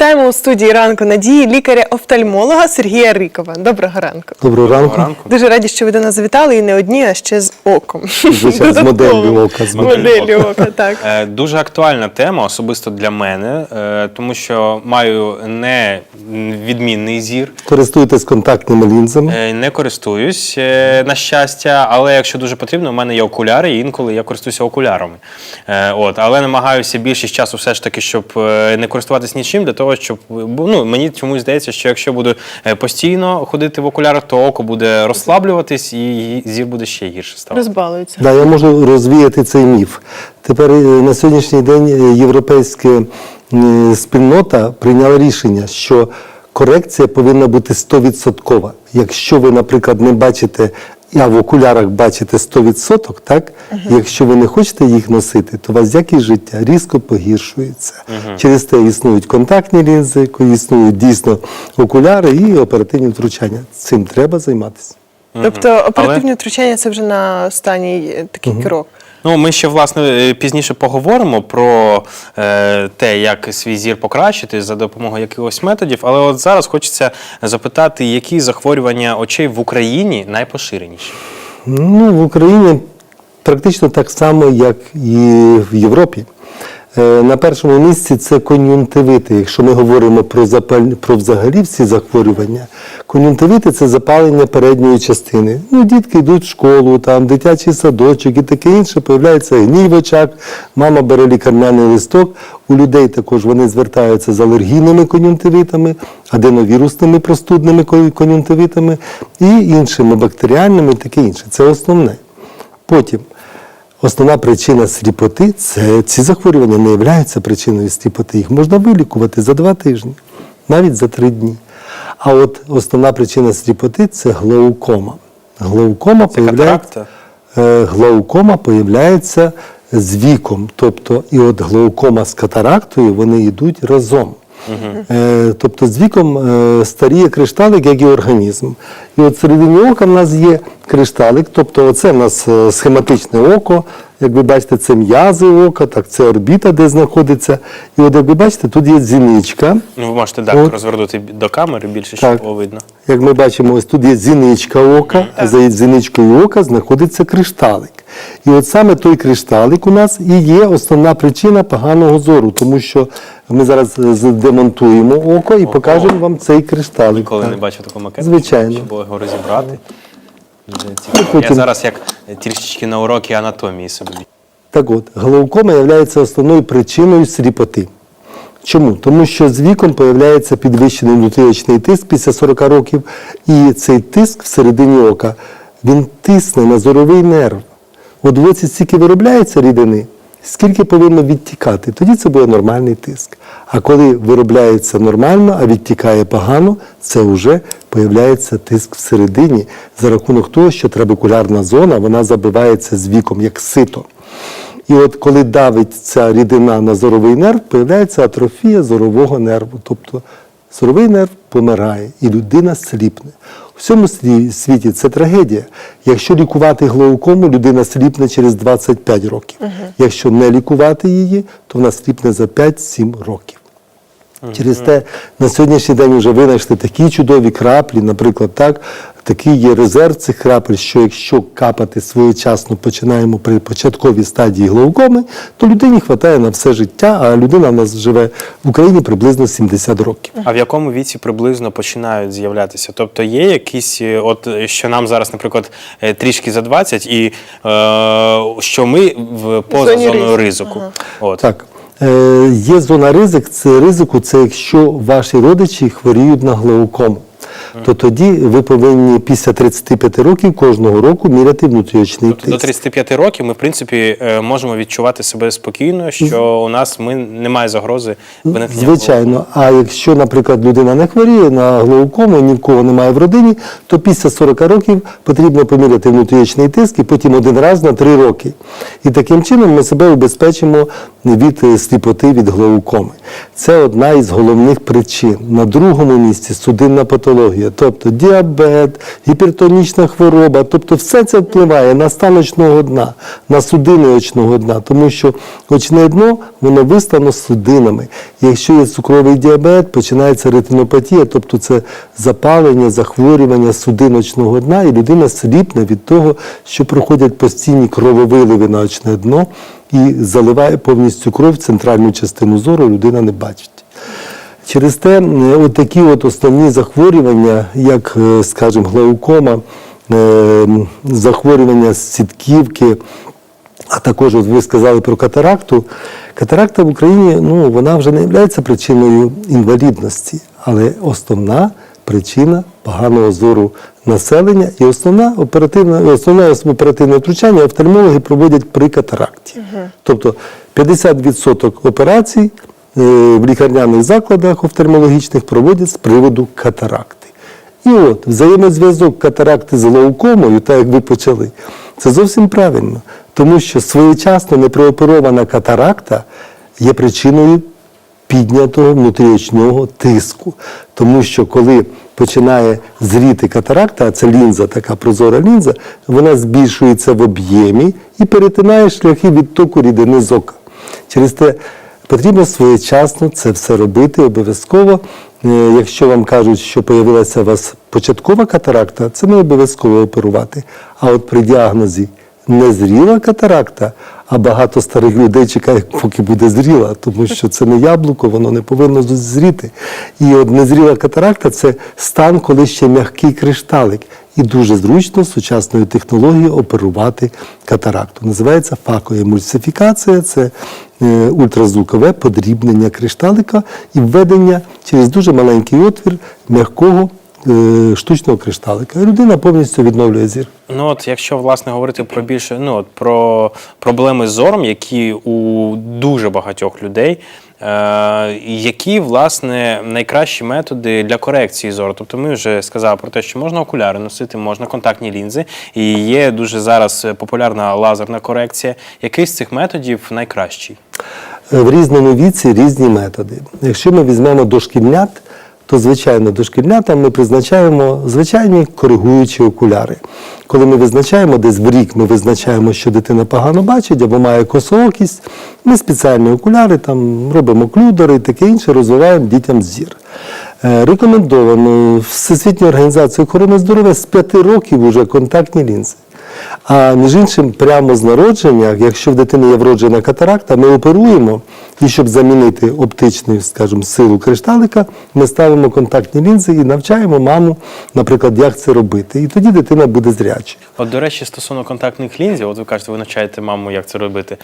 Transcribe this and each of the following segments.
Вітаємо у студії ранку надії лікаря-офтальмолога Сергія Рикова. Доброго ранку. Доброго ранку. ранку. Дуже раді, що ви до нас завітали і не одні, а ще з оком. Звичайно, з моделлю ока, з моделлю, ока. так. Е, Дуже актуальна тема, особисто для мене, е, тому що маю не відмінний зір, Користуйтесь контактними лінзами. е, не користуюсь е, на щастя, але якщо дуже потрібно, у мене є окуляри, і інколи я користуюся окулярами. Е, От, але намагаюся більшість часу все ж таки, щоб е, не користуватись нічим, для того, щоб ну, мені чомусь здається, що якщо буду е, постійно ходити в окулярах, то око буде розслаблюватись і зір буде ще гірше ставати. Розбалується. Да, я можу розвіяти цей міф. Тепер е, на сьогоднішній день е, європейська спільнота прийняла рішення, що корекція повинна бути 100%. Якщо ви, наприклад, не бачите, а в окулярах бачите 100%, так? Якщо ви не хочете їх носити, то у вас якість життя різко погіршується. Через те існують контактні лінзи, існують дійсно окуляри і оперативні втручання. Цим треба займатися. Тобто оперативні втручання це вже на останній такий такий крок. Ну, ми ще власне е, пізніше поговоримо про е, те, як свій зір покращити за допомогою якихось методів. Але от зараз хочеться запитати, які захворювання очей в Україні найпоширеніші? Ну, в Україні практично так само, як і в Європі. Е, На першому місці це кон'юнктивити. Якщо ми говоримо про, запаль... про взагалі всі захворювання, кон'юнктивити це запалення передньої частини. Ну, дітки йдуть в школу, там дитячий садочок і таке інше, появляється гній в очах, мама бере лікарняний листок. У людей також вони звертаються з алергійними кон'юнктивитами, аденовірусними простудними кон'юнктивитами і іншими бактеріальними, таке інше. Це основне. Потім основна причина сліпоти це ці захворювання не являються причиною сліпоти. Їх можна вилікувати за два тижні, навіть за три дні. А от основна причина сліпоти це глаукома. Глаукома Це появляється, катаракта? е, глаукома появляється з віком. Тобто, і от глаукома з катарактою вони йдуть разом. Е, тобто з віком е, старіє кришталик, як і організм. І от всередині ока в нас є кришталик, тобто оце в нас е, схематичне око. Як ви бачите, це м'язи ока, так це орбіта, де знаходиться. І от як ви бачите, тут є зіничка. Ну, ви можете так От. розвернути до камери більше, щоб Так. було видно. Як ми бачимо, ось тут є зіничка ока, а за зіничкою ока знаходиться кришталик. І от саме той кришталик у нас і є основна причина поганого зору, тому що ми зараз е, демонтуємо око і покажемо вам цей кришталик. Ніколи не бачив такого макету. Звичайно. Щоб було його розібрати. Дуже Ну, цікаво. Я зараз як трішечки на уроки анатомії собі. Так от, глаукома є основною причиною сліпоти. Чому? Тому що з віком появляється підвищений внутріочний тиск після 40 років, і цей тиск всередині ока він тисне на зоровий нерв. От в оці стільки виробляється рідини, скільки повинно відтікати, тоді це буде нормальний тиск. А коли виробляється нормально, а відтікає погано, це вже появляється тиск всередині за рахунок того, що трабекулярна зона вона забивається з віком, як сито. І от коли давить ця рідина на зоровий нерв, появляється атрофія зорового нерву. Тобто зоровий нерв помирає і людина сліпне. Всьому світі це трагедія. Якщо лікувати глаукому, людина сліпне через 25 років. Якщо не лікувати її, то вона сліпне за 5-7 років. Через те на сьогоднішній день вже винайшли такі чудові краплі, наприклад, так, такий є резерв цих крапель, що якщо капати своєчасно починаємо при початковій стадії глаукоми, то людині вистачає на все життя, а людина в нас живе в Україні приблизно 70 років. А в якому віці приблизно починають з'являтися? Тобто є якісь, е, от е, що нам зараз, наприклад, е, трішки за 20, і е, що ми в поза зоною ризику. ризику. От. Так. Е, є зона ризик, це ризику, це якщо ваші родичі хворіють на глаукому. То тоді ви повинні після 35 років кожного року міряти внутріочний Тобто До 35 років ми, в принципі, е, можемо відчувати себе спокійно, що у нас ми немає загрози виникнення. Звичайно, а якщо, наприклад, людина не хворіє на глаукому, ні в кого немає в родині, то після 40 років потрібно поміряти внутріочний тиск і потім один раз на 3 роки. І таким чином ми себе убезпечимо від е, сліпоти від глаукоми. Це одна із головних причин. На другому місці судинна патологія. Патологія, тобто діабет, гіпертонічна хвороба, тобто все це впливає на стан очного дна, на судини очного дна, тому що очне дно воно вистано судинами. Якщо є цукровий діабет, починається ретинопатія, тобто це запалення, захворювання судин очного дна, і людина сліпне від того, що проходять постійні крововиливи на очне дно і заливає повністю кров в центральну частину зору, людина не бачить. Через те е, от такі от основні захворювання, як, е, скажімо, глаукома, е, захворювання сітківки, а також от ви сказали про катаракту. Катаракта в Україні ну, вона вже не є причиною інвалідності, але основна причина поганого зору населення і основна оперативна, основне оперативне втручання офтальмологи проводять при катаракті. Тобто 50% операцій в лікарняних закладах офтальмологічних проводять з приводу катаракти. І от взаємозв'язок катаракти з глаукомою, так як ви почали, це зовсім правильно, тому що своєчасно непрооперована катаракта є причиною піднятого внутріочного тиску. Тому що коли починає зріти катаракта, а це лінза, така прозора лінза, вона збільшується в об'ємі і перетинає шляхи відтоку рідини з ока. Через те потрібно своєчасно це все робити обов'язково. Е, Якщо вам кажуть, що появилася у вас початкова катаракта, це не обов'язково оперувати. А от при діагнозі незріла катаракта, а багато старих людей чекають, поки буде зріла, тому що це не яблуко, воно не повинно зріти. І от незріла катаракта це стан, коли ще м'який кришталик. І дуже зручно сучасною технологією оперувати катаракту. Називається факоемульсифікація, це ультразвукове подрібнення кришталика і введення через дуже маленький отвір м'якого е, штучного кришталика. Людина повністю відновлює зір. Ну от якщо власне говорити про більше ну от про проблеми з зором, які у дуже багатьох людей, е, які власне найкращі методи для корекції зору. Тобто ми вже сказали про те, що можна окуляри носити, можна контактні лінзи, і є дуже зараз популярна лазерна корекція. Який з цих методів найкращий? в різному віці різні методи. Якщо ми візьмемо дошкільнят, то звичайно дошкільнятам ми призначаємо звичайні коригуючі окуляри. Коли ми визначаємо десь в рік, ми визначаємо, що дитина погано бачить або має косоокість, ми спеціальні окуляри там робимо клюдери і таке інше, розвиваємо дітям зір. Е, Рекомендовано Всесвітньою організацією охорони здоров'я з 5 років вже контактні лінзи. А між іншим, прямо з народження, якщо в дитини є вроджена катаракта, ми оперуємо, і щоб замінити оптичну, скажімо, силу кришталика, ми ставимо контактні лінзи і навчаємо маму, наприклад, як це робити. І тоді дитина буде зряча. От, до речі, стосовно контактних лінзів, от ви кажете, ви навчаєте маму, як це робити.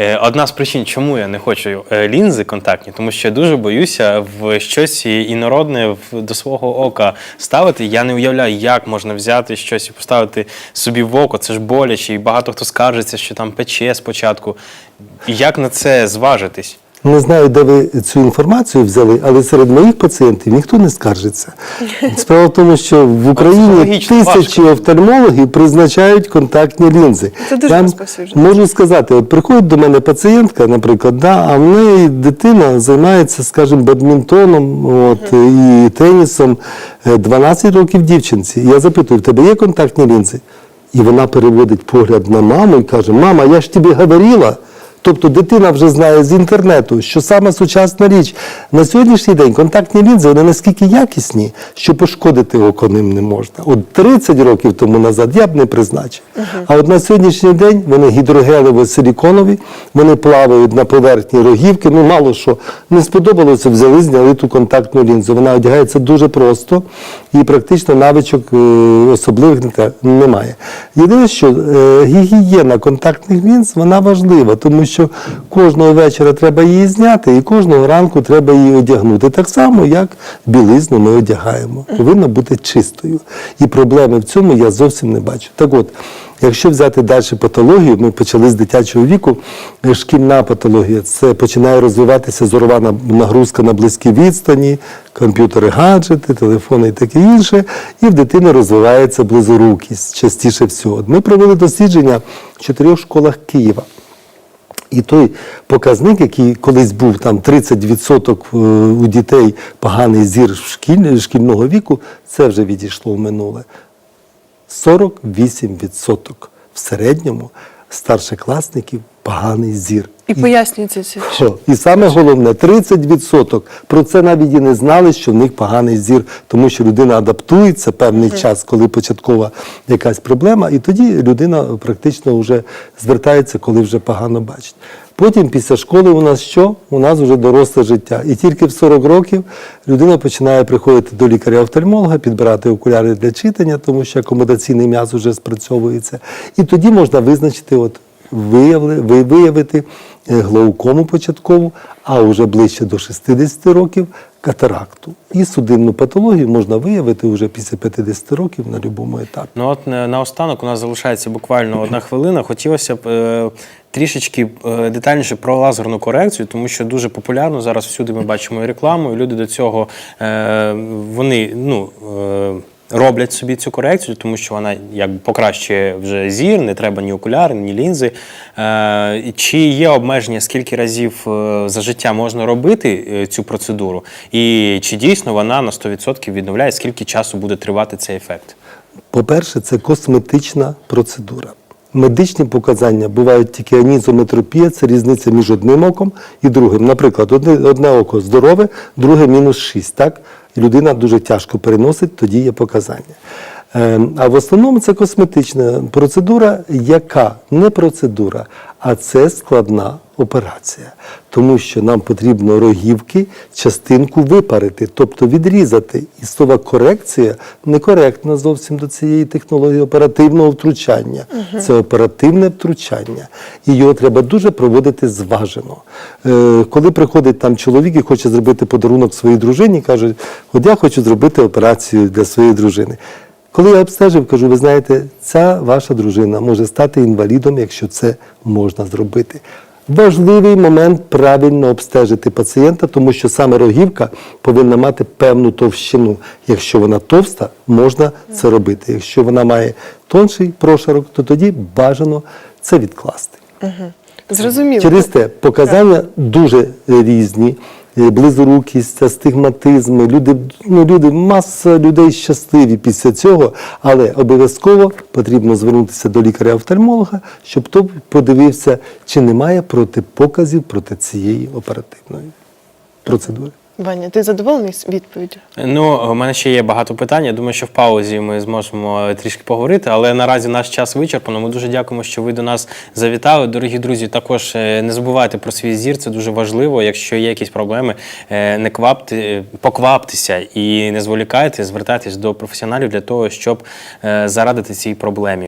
Е, Одна з причин, чому я не хочу е, лінзи контактні, тому що я дуже боюся в щось інородне до свого ока ставити. Я не уявляю, як можна взяти щось і поставити собі в око. Це ж боляче, і багато хто скаржиться, що там пече спочатку. Як на це зважитись? Не знаю, де ви цю інформацію взяли, але серед моїх пацієнтів ніхто не скаржиться. Справа в тому, що в Україні тисячі офтальмологів призначають контактні лінзи. Це дуже розповсюджено. Можу сказати, от приходить до мене пацієнтка, наприклад, да, а в неї дитина займається, скажімо, бадмінтоном от, і тенісом е, 12 років дівчинці. Я запитую, в тебе є контактні лінзи? І вона переводить погляд на маму і каже: Мама, я ж тобі говорила. Тобто дитина вже знає з інтернету, що саме сучасна річ. На сьогоднішній день контактні лінзи вони наскільки якісні, що пошкодити око ним не можна. От 30 років тому назад я б не призначив. А от на сьогоднішній день вони гідрогелево-силіконові, вони плавають на поверхні рогівки. Ну, мало що не сподобалося, взяли, зняли ту контактну лінзу. Вона одягається дуже просто і практично навичок е, особливих немає. Єдине, що е, гігієна контактних лінз вона важлива, тому що кожного вечора треба її зняти, і кожного ранку треба її одягнути. Так само, як білизну ми одягаємо. Повинна бути чистою. І проблеми в цьому я зовсім не бачу. Так от, Якщо взяти далі патологію, ми почали з дитячого віку. е, Шкільна патологія це починає розвиватися зорова нагрузка на близькій відстані, комп'ютери, гаджети, телефони і таке інше. І в дитини розвивається близорукість частіше всього. Ми провели дослідження в чотирьох школах Києва. І той показник, який колись був там 30% е, у дітей поганий зір шкіль, шкільного віку, це вже відійшло в минуле. 48% в середньому старшокласників поганий зір. І пояснюється це. Що? І саме головне, 30% про це навіть і не знали, що в них поганий зір, тому що людина адаптується певний час, коли початкова якась проблема, і тоді людина практично вже звертається, коли вже погано бачить. Потім після школи у нас що? У нас вже доросле життя. І тільки в 40 років людина починає приходити до лікаря-офтальмолога, підбирати окуляри для читання, тому що акомодаційний м'яз вже спрацьовується. І тоді можна визначити, от виявити е, глаукому початкову, а вже ближче до 60 років катаракту. І судинну патологію можна виявити вже після 50 років на будь-якому етапі. Ну от е, наостанок у нас залишається буквально одна хвилина. Хотілося б е, трішечки детальніше про лазерну корекцію, тому що дуже популярно зараз всюди ми бачимо і рекламу, і люди до цього вони ну. Роблять собі цю корекцію, тому що вона якби покращує вже зір, не треба ні окуляри, ні лінзи. Е, чи є обмеження, скільки разів е, за життя можна робити е, цю процедуру? І чи дійсно вона на 100% відновляє, скільки часу буде тривати цей ефект? По-перше, це косметична процедура. Медичні показання бувають тільки анізометропія, це різниця між одним оком і другим. Наприклад, одне, одне око здорове, друге мінус 6. Так? Людина дуже тяжко переносить, тоді є показання. Е, А в основному це косметична процедура, яка не процедура, а це складна операція. Тому що нам потрібно рогівки, частинку випарити, тобто відрізати. І слова корекція некоректна зовсім до цієї технології оперативного втручання. Це оперативне втручання. І його треба дуже проводити зважено. Е, коли приходить там чоловік і хоче зробити подарунок своїй дружині, каже, от я хочу зробити операцію для своєї дружини. Коли я обстежив, кажу, ви знаєте, ця ваша дружина може стати інвалідом, якщо це можна зробити. Важливий момент правильно обстежити пацієнта, тому що саме рогівка повинна мати певну товщину. Якщо вона товста, можна це робити. Якщо вона має тонший прошарок, то тоді бажано це відкласти. Зрозуміло. Через те показання дуже різні. Е, Близорукість, астигматизми, люди, ну, люди, маса людей щасливі після цього, але обов'язково потрібно звернутися до лікаря-офтальмолога, щоб той подивився, чи немає протипоказів проти цієї оперативної процедури. Ваня, ти задоволений з відповіддю? Ну, у мене ще є багато питань. Я думаю, що в паузі ми зможемо трішки поговорити, але наразі наш час вичерпано. Ми дуже дякуємо, що ви до нас завітали. Дорогі друзі, також е, не забувайте про свій зір, це дуже важливо. Якщо є якісь проблеми, е, не квапте, покваптеся і не зволікайте, звертайтесь до професіоналів для того, щоб е, зарадити цій проблемі.